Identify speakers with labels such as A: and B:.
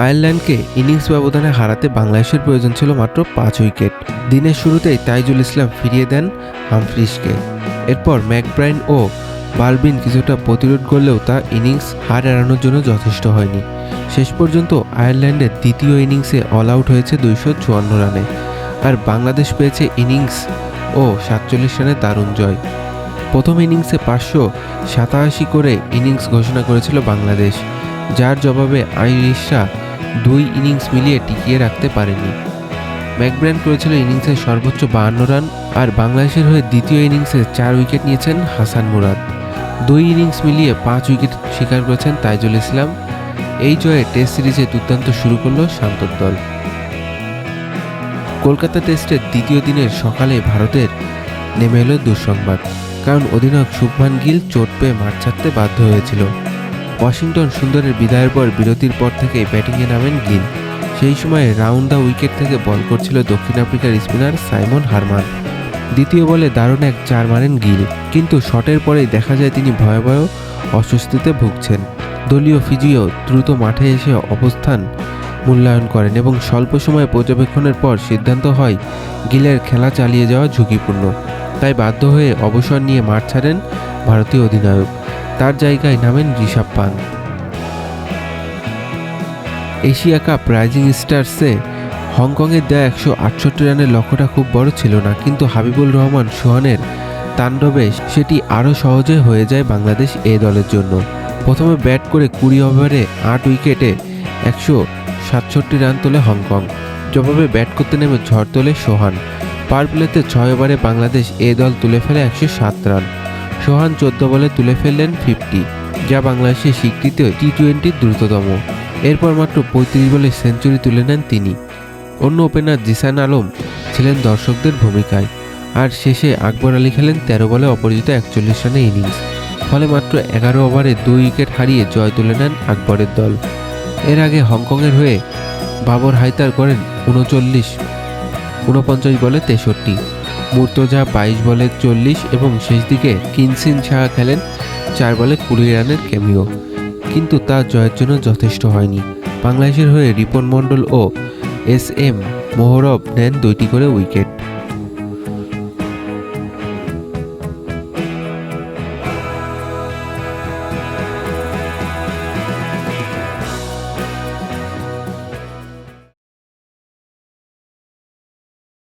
A: আয়ারল্যান্ডকে innings ব্যবধানে হারাতে বাংলাদেশের প্রয়োজন ছিল মাত্র পাঁচ উইকেট। দিনের শুরুতেই তাইজুল ইসলাম ফিরিয়ে দেন হামফ্রিসকে এরপর ম্যাকব্রাইন ও বালবিন কিছুটা প্রতিরোধ করলেও তা ইনিংস হার এড়ানোর জন্য যথেষ্ট হয়নি। শেষ পর্যন্ত আয়ারল্যান্ডের দ্বিতীয় ইনিংসে অল আউট হয়েছে দুইশো চুয়ান্ন রানে। আর বাংলাদেশ পেয়েছে ইনিংস ও সাতচল্লিশ রানে দারুণ জয়। প্রথম ইনিংসে পাঁচশো সাতাশি করে ইনিংস ঘোষণা করেছিল বাংলাদেশ, যার জবাবে আইরিশরা দুই ইনিংস মিলিয়ে টিকিয়ে রাখতে পারেনি। ম্যাকব্র্যান করেছিল ইনিংসের সর্বোচ্চ বাহান্ন রান আর বাংলাদেশের হয়ে দ্বিতীয় ইনিংসে চার উইকেট নিয়েছেন হাসান মুরাদ। দুই ইনিংস মিলিয়ে পাঁচ উইকেট শিকার করেছেন তাইজুল ইসলাম। এই জয়ে টেস্ট সিরিজে দুর্দান্ত শুরু করল শান্তর দল। কলকাতা টেস্টের দ্বিতীয় দিনের সকালে ভারতের নেমে এলো দুঃসংবাদ, কারণ অধিনায়ক শুভমান গিল চোট পেয়ে মাঠ ছাড়তে বাধ্য হয়েছিল। ওয়াশিংটন সুন্দরের বিদায়ের পর বিরতির পর থেকে ব্যাটিংয়ে নামেন গিল। সেই সময় রাউন্ড দ্য উইকেট থেকে বল করছিল দক্ষিণ আফ্রিকার স্পিনার সাইমন হারমান। দ্বিতীয় বলে দারুণ এক চার মারেন গিল, কিন্তু শটের পরেই দেখা যায় তিনি ভয়াবহ অস্বস্তিতে ভুগছেন। দলীয় ফিজিও দ্রুত মাঠে এসে অবস্থান মূল্যায়ন করেন এবং স্বল্প সময় পর্যবেক্ষণের পর সিদ্ধান্ত হয় গিলের খেলা চালিয়ে যাওয়া ঝুঁকিপূর্ণ। তাই বাধ্য হয়ে অবসর নিয়ে মাঠ ছাড়েন ভারতীয় অধিনায়ক। তার জায়গায় নামেন ঋষভ পান এশিয়া কাপ রাইজিং স্টার্সে হংকংয়ের দেয়া একশো আটষট্টি রানের লক্ষ্যটা খুব বড় ছিল না, কিন্তু হাবিবুল রহমান সোহানের তাণ্ডবে সেটি আরও সহজে হয়ে যায় বাংলাদেশ এ দলের জন্য। প্রথমে ব্যাট করে কুড়ি ওভারে আট উইকেটে একশো সাতষট্টি রান তোলে হংকং। জবাবে ব্যাট করতে নেমে ঝড় তোলে সোহান। পার প্লেতে ছয় ওভারে বাংলাদেশ এ দল তুলে ফেলে একশো সাত রান। সোহান চোদ্দ বলে তুলে ফেললেন ফিফটি, যা বাংলাদেশের স্বীকৃত টি টোয়েন্টির দ্রুততম। এরপর মাত্র পঁয়ত্রিশ বলে সেঞ্চুরি তুলে নেন তিনি। অন্য ওপেনার জিসান আলম ছিলেন দর্শকদের ভূমিকায়, আর শেষে আকবর আলী খেলেন তেরো বলে অপরাজিত একচল্লিশ রানে ইনিংস। ফলে মাত্র এগারো ওভারে দুই উইকেট হারিয়ে জয় তুলে নেন আকবরের দল। এর আগে হংকংয়ের হয়ে বাবর হাইতার করেন উনচল্লিশ, উনপঞ্চাশ বলে তেষট্টি। মুর্তজা বাইশ বলে চল্লিশ এবং শেষ দিকে কিনসিন ছাড়া খেলেন চার বলে কুড়ি রানের ক্যামিও। কিন্তু তা জয়ের জন্য যথেষ্ট হয়নি। বাংলাদেশের হয়ে রিপন মণ্ডল ও এস এম মোহরব নেন দুইটি করে উইকেট।